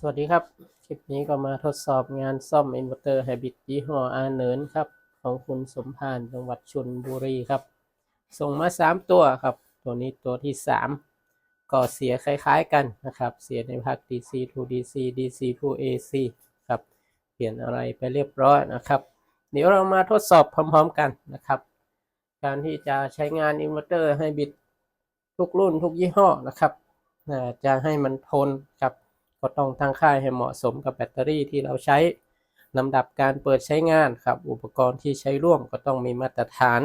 สวัสดีครับ คลิปนี้ก็มาทดสอบงานซ่อมอินเวอร์เตอร์ไฮบริดยี่ห้ออาเนินครับ ของคุณสมพานจังหวัดชลบุรีครับ ส่งมา 3 ตัวครับ ตัวนี้ตัวที่ 3 ก็เสียคล้ายๆกันนะครับ เสียในภาค DC to DC DC to AC ครับ เปลี่ยนอะไรไปเรียบร้อยนะครับ เดี๋ยวเรามาทดสอบพร้อมๆกันนะครับ การที่จะใช้งานอินเวอร์เตอร์ไฮบริดทุกรุ่นทุกยี่ห้อนะครับจะให้มันทนครับ ก็ต้องตั้งค่ายให้เหมาะสมกับแบตเตอรี่ที่เราใช้ลำดับการเปิดใช้งานครับ อุปกรณ์ที่ใช้ร่วมก็ต้องมีมาตรฐาน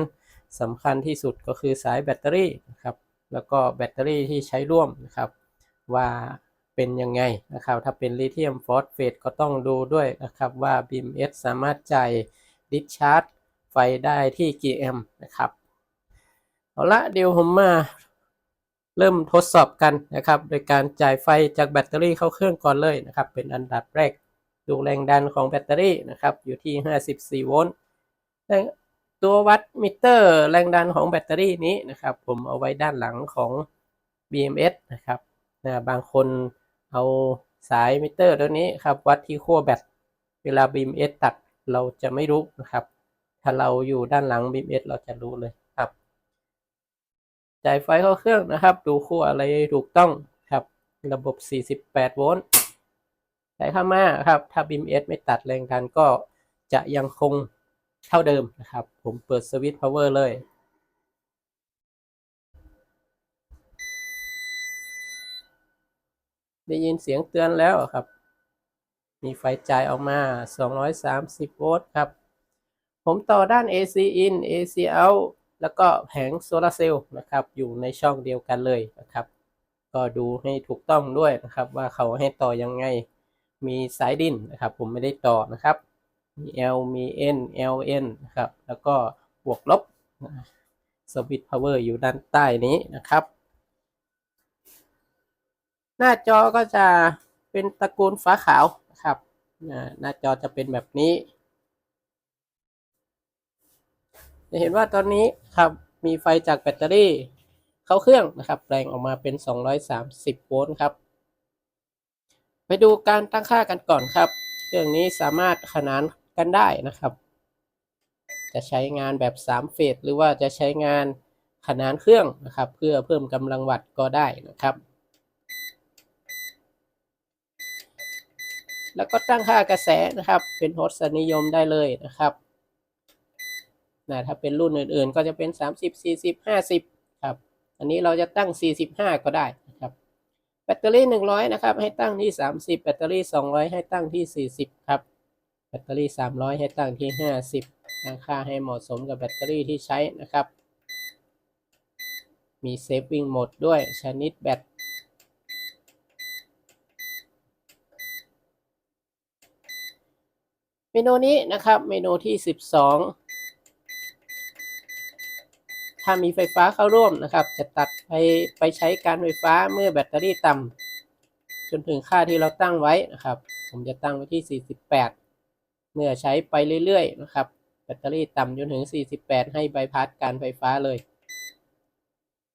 สำคัญที่สุดก็คือสายแบตเตอรี่นะครับแล้วก็แบตเตอรี่ที่ใช้ร่วมนะครับ ว่าเป็นยังไงนะครับ ถ้าเป็นลิเธียมฟอสเฟตก็ต้องดูด้วยนะครับว่า BMS สามารถจ่ายดิชาร์จไฟได้ที่กี่แอมป์นะครับ เอาละเดี๋ยวผมมา เริ่มทดสอบกันนะครับ โดยการจ่ายไฟจากแบตเตอรี่เข้าเครื่องก่อนเลยนะครับ เป็นอันดับแรกดูแรงดันของแบตเตอรี่นะครับอยู่ที่ 54 โวลต์ตัววัดมิเตอร์แรงดันของแบตเตอรี่นี้นะครับ ผมเอาไว้ด้านหลังของ BMS นะครับนะบางคนเอาสายมิเตอร์ตัวนี้ครับวัดที่ขั้วแบตเวลา BMS ตัดเราจะไม่รู้นะครับ ถ้าเราอยู่ด้านหลัง BMS เราจะรู้เลย จ่ายไฟเข้าเครื่องนะครับ ดูขั้วอะไรถูกต้องครับ ระบบ 48 โวลต์ใส่เข้ามาครับ ถ้า BMS ไม่ตัดแรงดันก็จะยังคงเท่าเดิมนะครับ ผมเปิดสวิตช์ power เลยได้ยินเสียงเตือนแล้วครับ มีไฟจ่ายออกมา 230 โวลต์ครับ ผมต่อด้าน AC in AC out แล้วก็แผงโซลาร์เซลล์นะครับอยู่ในช่องเดียวกันเลยนะครับ ก็ดูให้ถูกต้องด้วยนะครับ ว่าเขาให้ต่อยังไงมีสายดินนะครับ ผมไม่ได้ต่อนะครับ มี L มี N LN นะครับ แล้วก็บวกลบสวิตช์พาวเวอร์อยู่ด้านใต้นี้นะครับ หน้าจอก็จะเป็นตระกูลฟ้าขาวนะครับหน้าจอจะเป็นแบบนี้ จะเห็นว่าตอนนี้ครับมีไฟจากแบตเตอรี่ เข้าเครื่องนะครับ แปลงออกมาเป็น 230 โวลต์ครับ ไปดูการตั้งค่ากันก่อนครับ เครื่องนี้สามารถขนานกันได้นะครับ จะใช้งานแบบ 3 เฟสหรือว่าจะใช้งานขนานเครื่องนะครับ เพื่อเพิ่มกำลังวัตต์ก็ได้นะครับ แล้วก็ตั้งค่ากระแสนะครับ เป็นทศนิยมได้เลยนะครับ นะถ้าเป็นรุ่นอื่นๆ ก็จะเป็น 30 40 50 ครับ อันนี้เราจะตั้ง 45 ก็ได้นะครับ แบตเตอรี่ 100 นะครับ ให้ตั้งที่ 30 แบตเตอรี่ 200 ให้ตั้งที่ 40 ครับ แบตเตอรี่ 300 ให้ตั้งที่ 50ตั้งค่าให้เหมาะสมกับแบตเตอรี่ที่ใช้นะครับ มี Saving Mode ด้วยชนิดแบตเมนูนี้นะครับ เมนูที่ 12 ถ้ามีไฟฟ้าเข้าร่วมนะครับ จะตัดไปไปใช้การไฟฟ้าเมื่อแบตเตอรี่ต่ำจนถึงค่าที่เราตั้งไว้นะครับ ผมจะตั้งไว้ที่ 48 เมื่อใช้ไปเรื่อยๆนะครับ แบตเตอรี่ต่ำจนถึง 48 ให้ใบพัดการไฟฟ้าเลย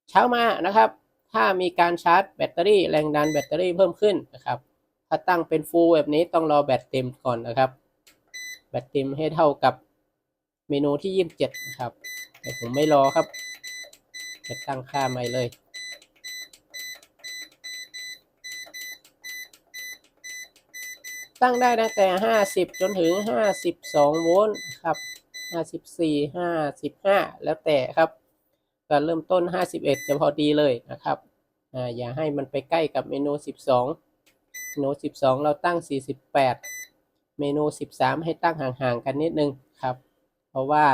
เช้ามานะครับ ถ้ามีการชาร์จแบตเตอรี่แรงดันแบตเตอรี่เพิ่มขึ้นนะครับ ถ้าตั้งเป็นฟูลแบบนี้ต้องรอแบตเต็มก่อนนะครับ แบตเต็มให้เท่ากับเมนูที่ 27นะครับแต่ผมไม่รอครับ จะตั้งค่าใหม่เลย ตั้งได้ตั้งแต่ 50 จนถึง 52 โวลต์ครับ 54 55 แล้วแต่ครับการเริ่มต้น 51 จะพอดีเลยนะครับอ่าอย่าให้มันไปใกล้กับเมนู 12 เมนู 12 เราตั้ง 48 เมนู 13 ให้ตั้งห่างๆกันนิดนึงครับ เพราะว่า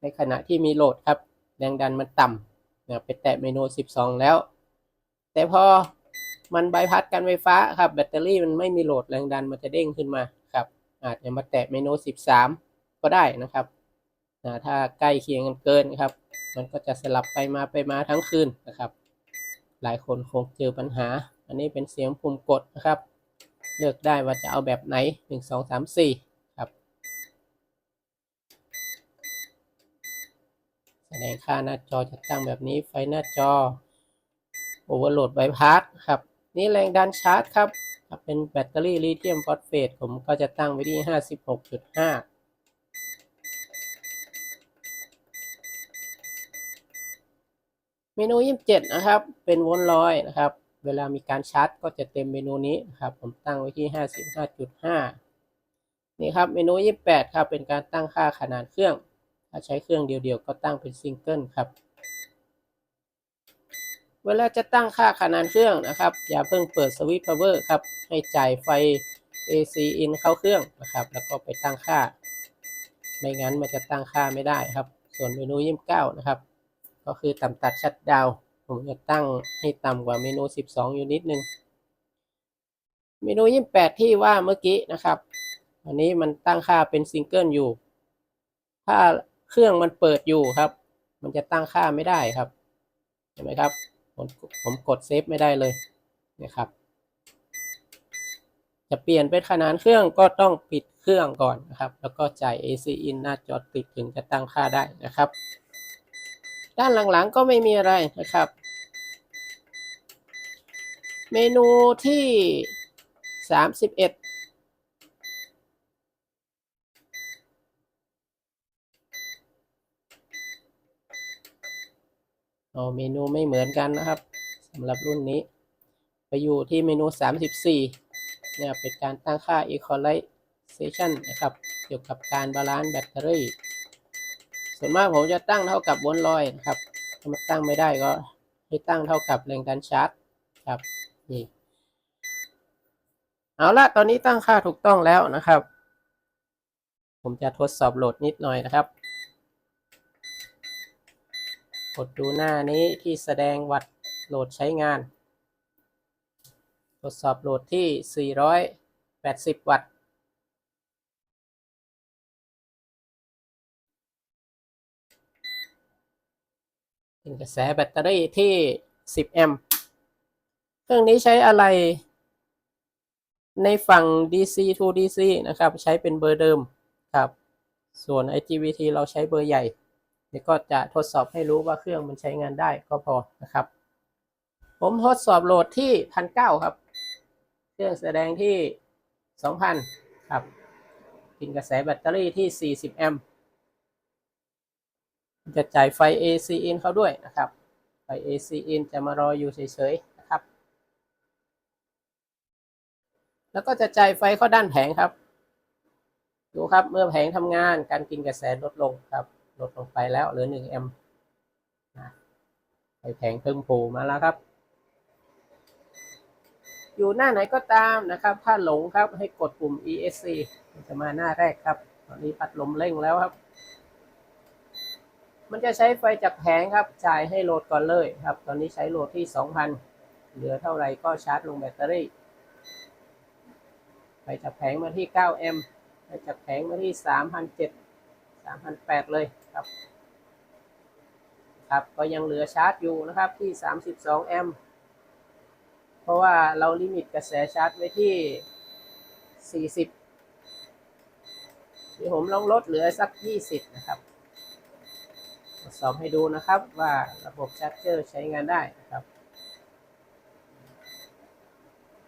ในขณะที่มีโหลดครับ แรงดันมันต่ำ นะไปแตะเมนู 12 แล้ว แต่พอมันบายพัดการไฟฟ้าครับแบตเตอรี่มันไม่มีโหลดแรงดันมันจะเด้งขึ้นมาครับ อาจจะมาแตะเมนู 13 ก็ได้นะครับนะถ้าใกล้เคียงกันเกินครับ มันก็จะสลับไปมาไปมาทั้งคืนนะครับ หลายคนคงเจอปัญหา อันนี้เป็นเสียงปุ่มกดนะครับ เลือกได้ว่าจะเอาแบบไหน 1 2 3 4 ครับแสดงค่าหน้าจอจะตั้งแบบนี้ไฟหน้าจอโอเวอร์โหลดไบพาสครับ นี่แรงดันชาร์จครับเป็นแบตเตอรี่ลิเธียมฟอสเฟตผมก็จะตั้งไว้ที่ 56.5เมนู 27 นะครับ เป็นวนลอยนะครับ เวลามีการชาร์จก็จะเต็มเมนูนี้นะครับ ผมตั้งไว้ที่ 55.5 นี่ครับ เมนู 28 ครับ เป็นการตั้งค่าขนาดเครื่อง ถ้าใช้เครื่องเดียวๆ ก็ตั้งเป็นซิงเกิลครับ เวลาจะตั้งค่าขนาดเครื่องนะครับ อย่าเพิ่งเปิดสวิตช์ power ครับ ให้จ่ายไฟ AC in เข้าเครื่องนะครับ แล้วก็ไปตั้งค่า ไม่งั้นมันจะตั้งค่าไม่ได้ครับ ส่วนเมนู29นะครับ ก็คือต่ำตัดชัดดาวผมจะตั้งให้ต่ำกว่าเมนู 12 อยู่นิดนึง เมนู 28 ที่ว่าเมื่อกี้นะครับ อันนี้มันตั้งค่าเป็นซิงเกิลอยู่ ถ้า เครื่องมันเปิดอยู่ครับ มันจะตั้งค่าไม่ได้ครับ เห็นไหมครับ ผมผมกดเซฟไม่ได้เลยนะครับ จะเปลี่ยนเป็นขนาดเครื่องก็ต้องปิดเครื่องก่อนนะครับ แล้วก็จ่าย AC in หน้าจอติดถึงจะตั้งค่าได้นะครับ ด้านหลังๆก็ไม่มีอะไรนะครับ เมนูที่ 31 อ๋อเมนูไม่เหมือนกันนะครับสำหรับรุ่นนี้ ไปอยู่ที่เมนู 34 เนี่ยเป็นการตั้งค่า equalization นะครับ เกี่ยวกับการบาลานซ์แบตเตอรี่ ส่วนมากผมจะตั้งเท่ากับวนลอยนะครับถ้ามันตั้งไม่ได้ก็ให้ตั้งเท่ากับแรงดันชาร์จครับนี่เอาละตอนนี้ตั้งค่าถูกต้องแล้วนะครับ ผมจะทดสอบโหลดนิดหน่อยนะครับ กดดูหน้านี้ที่แสดงวัดโหลดใช้งาน ทดสอบโหลดที่ 480 วัตต์เป็นกระแสแบตเตอรี่ที่ 10 แอมป์เครื่องนี้ใช้อะไรในฝั่ง DC to DC นะครับ ใช้เป็นเบอร์เดิมครับ ส่วน IGBT เราใช้เบอร์ใหญ่ เดี๋ยวก็จะทดสอบให้รู้ว่าเครื่องมันใช้งานได้ก็พอนะครับ ผมทดสอบโหลดที่พันเก้าครับ เครื่องแสดงที่สองพันครับ กินกระแสแบตเตอรี่ที่สี่สิบแอมป์จะจ่ายไฟ AC in เข้าด้วยนะครับ ไฟ AC in จะมารออยู่เฉยๆนะครับ แล้วก็จะจ่ายไฟเข้าด้านแผงครับ ดูครับเมื่อแผงทำงานการกินกระแสลดลงครับ ลดลงไปแล้วเหลือหนึ่งแอมป์ไฟแผงเพิ่งโผล่มาแล้วครับ อยู่หน้าไหนก็ตามนะครับ ถ้าหลงครับให้กดปุ่ม ESC จะมาหน้าแรกครับ ตอนนี้พัดลมเร่งแล้วครับ มันจะใช้ไฟจากแผงครับ จ่ายให้โหลดก่อนเลยครับ ตอนนี้ใช้โหลดที่ 2,000 เหลือเท่าไหร่ก็ชาร์จลงแบตเตอรี่ ไฟจากแผงมาที่9แอมป์ไฟจากแผงมาที่3,700 3,800เลยครับ ครับ ก็ยังเหลือชาร์จอยู่นะครับที่32แอมป์เพราะว่าเราลิมิตกระแสชาร์จไว้ที่40เดี๋ยวผมลองลดเหลือสัก20นะครับทดสอบให้ดูนะครับว่าระบบชาร์จเจอร์ใช้งานได้นะครับ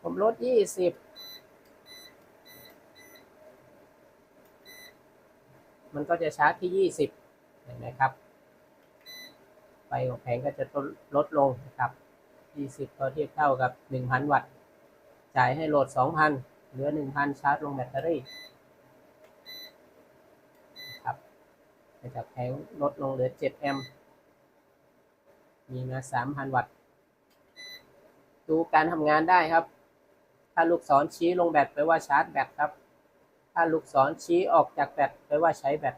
ผมลด20 มันก็จะชาร์จที่ 20 เห็นไหมครับ ไฟของแผงก็จะลดลงนะครับ 20ก็เทียบเท่ากับ 1,000 วัตต์ จ่ายให้โหลด 2,000 เหลือ 1,000 ชาร์จลงแบตเตอรี่ครับจากแผงลดลงเหลือ 7 แอมป์ มีมา 3,000 วัตต์ ดูการทำงานได้ครับ ถ้าลูกศรชี้ลงแบตแปลว่าชาร์จแบตครับ ถ้าลูกศรชี้ออกจากแบตแปลว่าใช้แบต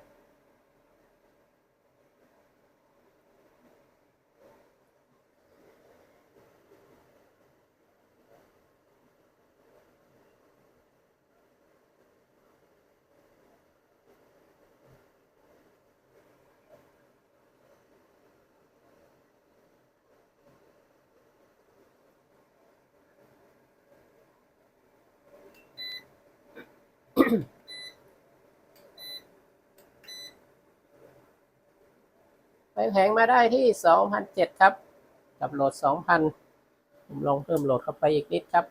แข็งมาได้ที่สองพันเจ็ดครับกับโหลดสองพันผมลองเพิ่มโหลดเข้าไปอีกนิดครับ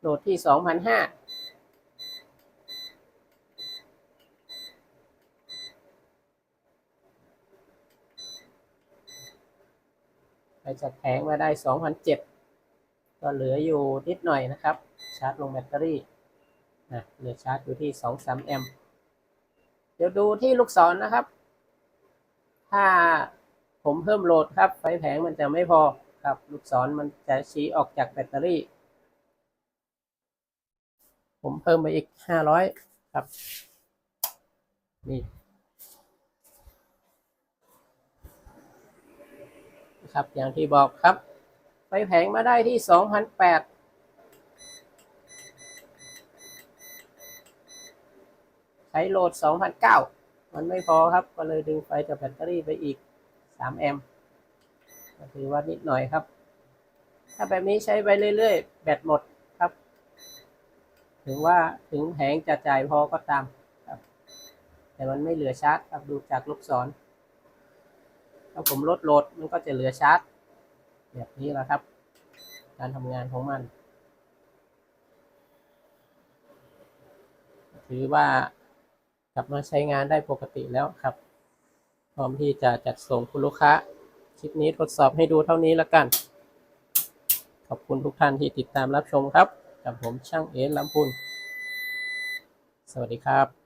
โหลดที่สองพันห้าไปจัดแผงมาได้สองพันเจ็ด ก็เหลืออยู่นิดหน่อยนะครับ ชาร์จลงแบตเตอรี่นะเหลือชาร์จอยู่ที่สองสามแอมป์เดี๋ยวดูที่ลูกศรนนะครับ ถ้าผมเพิ่มโหลดครับ ไฟแผงมันจะไม่พอครับ ลูกศรมันจะชี้ออกจากแบตเตอรี่ ผมเพิ่มไปอีกห้าร้อยครับ นี่ครับอย่างที่บอกครับ ไฟแผงมาได้ที่สองพันแปดใช้โหลดสองพันเก้ามันไม่พอครับ ก็เลยดึงไฟจากแบตเตอรี่ไปอีกสามแอมป์ก็ถือว่านิดหน่อยครับ ถ้าแบบนี้ใช้ไปเรื่อยๆ แบตหมดครับ ถึงว่าถึงแผงจะจ่ายพอก็ตามครับ แต่มันไม่เหลือชาร์จครับดูจากลูกศรถ้าผมลดโหลดมันก็จะเหลือชาร์จ แบบนี้แหละครับ การทำงานของมัน ถือว่ากลับมาใช้งานได้ปกติแล้วครับ พร้อมที่จะจัดส่งคุณลูกค้า คลิปนี้ทดสอบให้ดูเท่านี้แล้วกัน ขอบคุณทุกท่านที่ติดตามรับชมครับ กับผมช่างเอ๋ลำพูนสวัสดีครับ